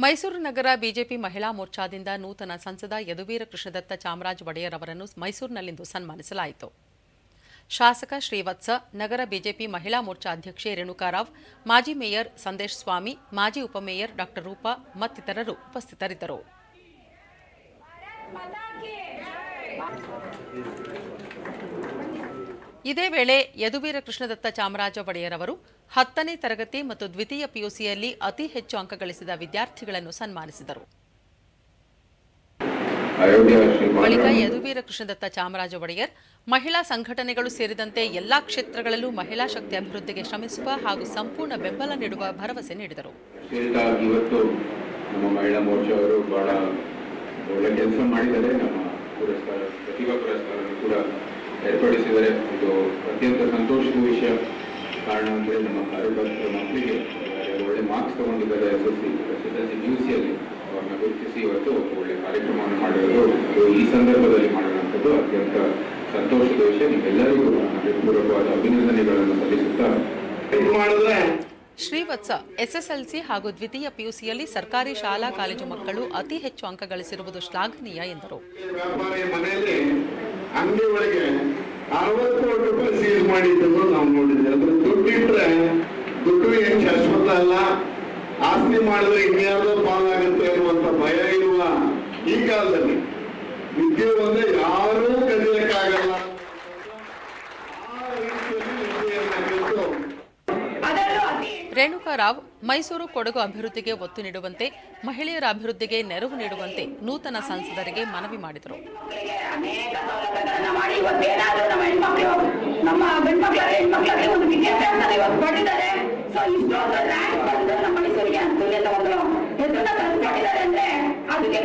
ಮೈಸೂರು ನಗರ BJP ಮಹಿಳಾ ಮೋರ್ಚಾದಿಂದ ನೂತನ ಸಂಸದ ಯದುವೀರ ಕೃಷ್ಣದತ್ತ ಚಾಮರಾಜ ಒಡೆಯರ್ ಅವರನ್ನು ಮೈಸೂರಿನಲ್ಲಿಂದು ಸನ್ಮಾನಿಸಲಾಯಿತು. ಶಾಸಕ ಶ್ರೀವತ್ಸ, ನಗರ ಬಿಜೆಪಿ ಮಹಿಳಾ ಮೋರ್ಚಾ ಅಧ್ಯಕ್ಷೆ ರೇಣುಕಾರಾವ್, ಮಾಜಿ ಮೇಯರ್ ಸಂದೇಶ್ ಸ್ವಾಮಿ, ಮಾಜಿ ಉಪಮೇಯರ್ ಡಾ ರೂಪಾ ಮತ್ತಿತರರು ಉಪಸ್ಥಿತರಿದ್ದರು. ಇದೇ ವೇಳೆ ಯದುವೀರ ಕೃಷ್ಣದತ್ತ ಚಾಮರಾಜ ಒಡೆಯರ್ ಅವರು ಹತ್ತನೇ ತರಗತಿ ಮತ್ತು ದ್ವಿತೀಯ ಪಿಯುಸಿಯಲ್ಲಿ ಅತಿ ಹೆಚ್ಚು ಅಂಕ ಗಳಿಸಿದ ವಿದ್ಯಾರ್ಥಿಗಳನ್ನು ಸನ್ಮಾನಿಸಿದರು. ಬಳಿಕ ಯದುವೀರ ಕೃಷ್ಣದತ್ತ ಚಾಮರಾಜ ಒಡೆಯರ್ ಮಹಿಳಾ ಸಂಘಟನೆಗಳು ಸೇರಿದಂತೆ ಎಲ್ಲಾ ಕ್ಷೇತ್ರಗಳಲ್ಲೂ ಮಹಿಳಾ ಶಕ್ತಿ ಅಭಿವೃದ್ಧಿಗೆ ಶ್ರಮಿಸುವ ಹಾಗೂ ಸಂಪೂರ್ಣ ಬೆಂಬಲ ನೀಡುವ ಭರವಸೆ ನೀಡಿದರು. ಒಳ್ಳೆ ಕೆಲಸ ಮಾಡಿದ್ದಾರೆ. ನಮ್ಮ ಪುರಸ್ಕಾರ ಕೂಡ ಏರ್ಪಡಿಸಿದ್ದಾರೆ ಇದು ಅತ್ಯಂತ ಸಂತೋಷದ ವಿಷಯ. ಕಾರಣ ಅಂದರೆ ನಮ್ಮ ಕಾರ್ಯಕರ್ತರ ಮಕ್ಕಳಿಗೆ ಒಳ್ಳೆ ಮಾರ್ಕ್ಸ್ ತಗೊಂಡಿದ್ದಾರೆ S S C S S L C P U ಸಿಯಲ್ಲಿ ಅವ್ರನ್ನ ಗುರುತಿಸಿ ಇವತ್ತು ಒಳ್ಳೆ ಕಾರ್ಯಕ್ರಮವನ್ನು ಮಾಡಿರೋದು. ಈ ಸಂದರ್ಭದಲ್ಲಿ ಮಾಡಿರುವಂಥದ್ದು ಅತ್ಯಂತ ಸಂತೋಷದ ವಿಷಯ. ನಿಮ್ಮೆಲ್ಲರಿಗೂ ಹೃತ್ಪೂರ್ವಕವಾದ ಅಭಿನಂದನೆಗಳನ್ನು ಸಲ್ಲಿಸುತ್ತಾ ಮಾಡಿದ್ರೆ ಶ್ರೀವತ್ಸ ಎಸ್ಎಸ್ಎಲ್ಸಿ ಹಾಗೂ ದ್ವಿತೀಯ ಪಿಯುಸಿಯಲ್ಲಿ ಸರ್ಕಾರಿ ಶಾಲಾ ಕಾಲೇಜು ಮಕ್ಕಳು ಅತಿ ಹೆಚ್ಚು ಅಂಕ ಗಳಿಸಿರುವುದು ಶ್ಲಾಘನೀಯ ಎಂದರು. ಅರವತ್ತು ಕೋಟಿ ರೂಪಾಯಿ ಸೀಸ್ ಮಾಡಿದ್ದನ್ನು ನಾವು ನೋಡಿದ್ವಿ. ಅಂದ್ರೆ ದುಡ್ಡು ಇಟ್ರೆ ದುಡ್ಡು ಏನ್ ಶಾಶ್ವತ ಅಲ್ಲ. ಆಸ್ತಿ ಮಾಡಿದ್ರೆ ಇನ್ಯಾರ್ದೋ ಪಾಲಾಗುತ್ತೆ ಅನ್ನುವಂತ ಭಯ ಇರುವ ಈ ಕಾಲದಲ್ಲಿ. ವಿದ್ಯೆ ಒಂದೇ ಯಾರೂ ರೇಣುಕಾರಾವ್ ಮೈಸೂರು ಕೊಡಗು ಅಭಿವೃದ್ಧಿಗೆ ಒತ್ತು ನೀಡುವಂತೆ, ಮಹಿಳೆಯರ ಅಭಿವೃದ್ಧಿಗೆ ನೆರವು ನೀಡುವಂತೆ ನೂತನ ಸಂಸದರಿಗೆ ಮನವಿ ಮಾಡಿದರು. ಅದಕ್ಕೆ